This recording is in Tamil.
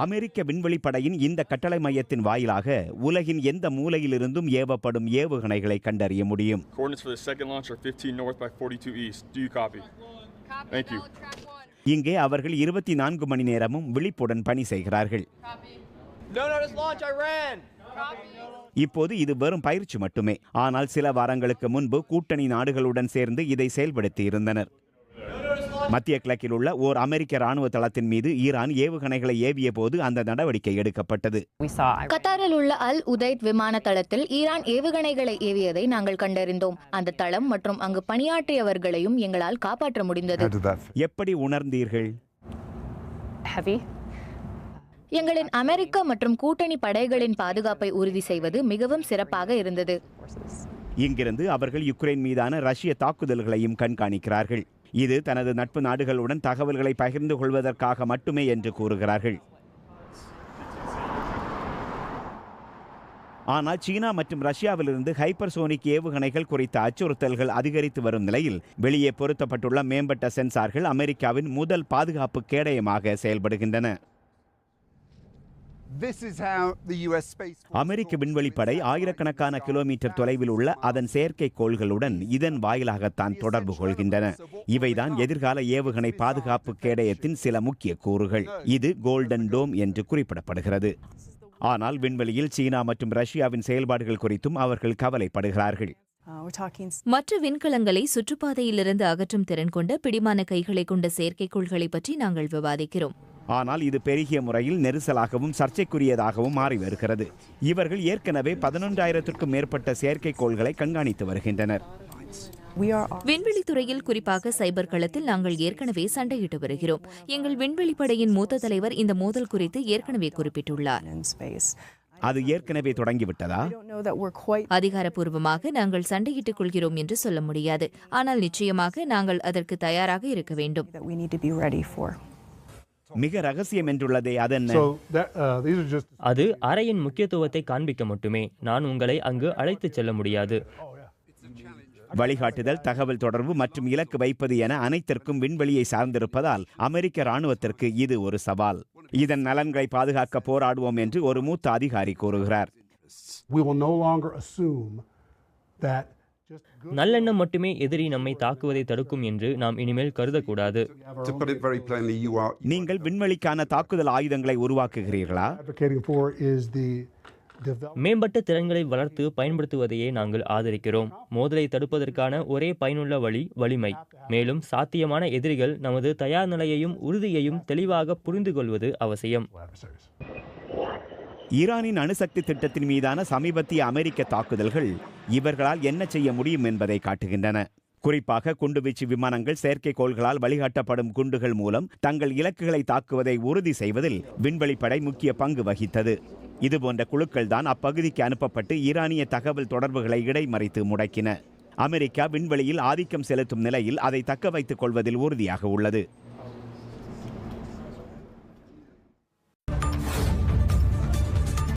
அமெரிக்க விண்வெளிப்படையின் இந்த கட்டளை மையத்தின் வாயிலாக உலகின் எந்த மூலையிலிருந்தும் ஏவப்படும் ஏவுகணைகளை கண்டறிய முடியும் Coordinates for the second launch are 15 north by 42 east. Do you copy? Copy. Thank you. Solid track one. இங்கே அவர்கள் இருபத்தி நான்கு மணி நேரமும் விழிப்புடன் பணி செய்கிறார்கள் Copy. No notice launch, I ran. Copy. இப்போது இது வெறும் பயிற்சி மட்டுமே ஆனால் சில வாரங்களுக்கு முன்பு கூட்டணி நாடுகளுடன் சேர்ந்து இதை செயல்படுத்தி இருந்தனர் மத்திய கிழக்கில் உள்ள ஓர் அமெரிக்க ராணுவ தளத்தின் மீது ஈரான் ஏவுகணைகளை ஏவிய போது அந்த நடவடிக்கை எடுக்கப்பட்டது கத்தாரில் உள்ள அல் உதைத் விமான தளத்தில் ஈரான் ஏவுகணைகளை ஏவியதை நாங்கள் கண்டறிந்தோம் அந்த தளம் மற்றும் அங்கு பணியாற்றியவர்களையும் எங்களால் காப்பாற்ற முடிந்தது? எப்படி உணர்ந்தீர்கள். எங்களின் அமெரிக்க மற்றும் கூட்டணி படைகளின் பாதுகாப்பை உறுதி செய்வது மிகவும் சிறப்பாக இருந்தது. இங்கிருந்து அவர்கள் யுக்ரைன் மீதான ரஷ்ய தாக்குதல்களையும் கண்காணிக்கிறார்கள் இது தனது நட்பு நாடுகளுடன் தகவல்களை பகிர்ந்து கொள்வதற்காக மட்டுமே என்று கூறுகிறார்கள். ஆனால் சீனா மற்றும் ரஷ்யாவிலிருந்து ஹைப்பர்சோனிக் ஏவுகணைகள் குறித்த அச்சுறுத்தல்கள் அதிகரித்து வரும் நிலையில் வெளியே பொருத்தப்பட்டுள்ள மேம்பட்ட சென்சார்கள் அமெரிக்காவின் முதல் பாதுகாப்பு கேடயமாக செயல்படுகின்றன. அமெரிக்க விண்வெளிப்படை ஆயிரக்கணக்கான கிலோமீட்டர் தொலைவில் உள்ள அதன் செயற்கைக்கோள்களுடன் இதன் வாயிலாகத்தான் தொடர்பு கொள்கின்றன. இவைதான் எதிர்கால ஏவுகணை பாதுகாப்பு கேடயத்தின் சில முக்கிய கூறுகள். இது கோல்டன் டோம் என்று குறிப்பிடப்படுகிறது. ஆனால் விண்வெளியில் சீனா மற்றும் ரஷ்யாவின் செயல்பாடுகள் குறித்தும் அவர்கள் கவலைப்படுகிறார்கள். மற்ற விண்கலங்களை சுற்றுப்பாதையிலிருந்து அகற்றும் திறன் கொண்ட பிடிமான கைகளை கொண்ட செயற்கைக்கோள்களை பற்றி நாங்கள் விவாதிக்கிறோம். ஆனால் இது பெருகிய முறையில் நெரிசலாகவும் சர்ச்சைக்குரியதாகவும் மாறி வருகிறது. இவர்கள் ஏற்கனவே பதினொன்றாயிரத்திற்கும் மேற்பட்ட செயற்கைக்கோள்களை கண்காணித்து வருகின்றனர். We are விண்வெளித் துறையில் குறிப்பாக சைபர் களத்தில் நாங்கள் ஏற்கனவே சண்டையிட்டு வருகிறோம். எங்கள் விண்வெளிப்படையின் மூத்த தலைவர் இந்த மோதல் குறித்து ஏற்கனவே குறிப்பிட்டுள்ளார். அது ஏற்கனவே தொடங்கிவிட்டதா? அதிகாரப்பூர்வமாக நாங்கள் சண்டையிட்டுக் கொள்கிறோம் என்று சொல்ல முடியாது. ஆனால் நிச்சயமாக நாங்கள் அதற்கு தயாராக இருக்க வேண்டும். மிக ரகசியம் என்றுள்ளதே அதென்ன? Uh, அது அறையின் முக்கியத்துவத்தை காண்பிக்க மட்டுமே. நான் உங்களை அங்கு அழைத்துச் செல்ல முடியாது. வழிகாட்டுதல் தகவல் தொடர்பு மற்றும் இலக்கு வைப்பது என அனைத்திற்கும் விண்வெளியை சார்ந்திருப்பதால் அமெரிக்க ராணுவத்திற்கு இது ஒரு சவால். இதன் நலன்களை பாதுகாக்க போராடுவோம் என்று ஒரு மூத்த அதிகாரி கூறுகிறார். We will no longer assume that just good நல்லெண்ணம் மட்டுமே எதிரி நம்மை தாக்குவதை தடுக்கும் என்று நாம் இனிமேல் கருதக்கூடாது. To put it very plainly, you are நீங்கள் விண்வெளிக்கான தாக்குதல் ஆயுதங்களை உருவாக்குகிறீர்களா? மேம்பட்ட திறன்களை வளர்த்து பயன்படுத்துவதையே நாங்கள் ஆதரிக்கிறோம். மோதலை தடுப்பதற்கான ஒரே பயனுள்ள வழி வலிமை. மேலும் சாத்தியமான எதிரிகள் நமது தயார் நிலையையும் உறுதியையும் தெளிவாக புரிந்து கொள்வது அவசியம். ஈரானின் அணுசக்தி திட்டத்தின் மீதான சமீபத்திய அமெரிக்க தாக்குதல்கள் இவர்களால் என்ன செய்ய முடியும் என்பதை காட்டுகின்றன. குறிப்பாக குண்டுவீச்சு விமானங்கள் செயற்கைக்கோள்களால் வழிகாட்டப்படும் குண்டுகள் மூலம் தங்கள் இலக்குகளை தாக்குவதை உறுதி செய்வதில் விண்வெளிப்படை முக்கிய பங்கு வகித்தது. இதுபோன்ற குழுக்கள் தான் அப்பகுதிக்கு அனுப்பப்பட்டு ஈரானிய தகவல் தொடர்புகளை இடைமறித்து முடக்கின. அமெரிக்கா விண்வெளியில் ஆதிக்கம் செலுத்தும் நிலையில் அதை தக்க வைத்துக் கொள்வதில் உறுதியாக உள்ளது.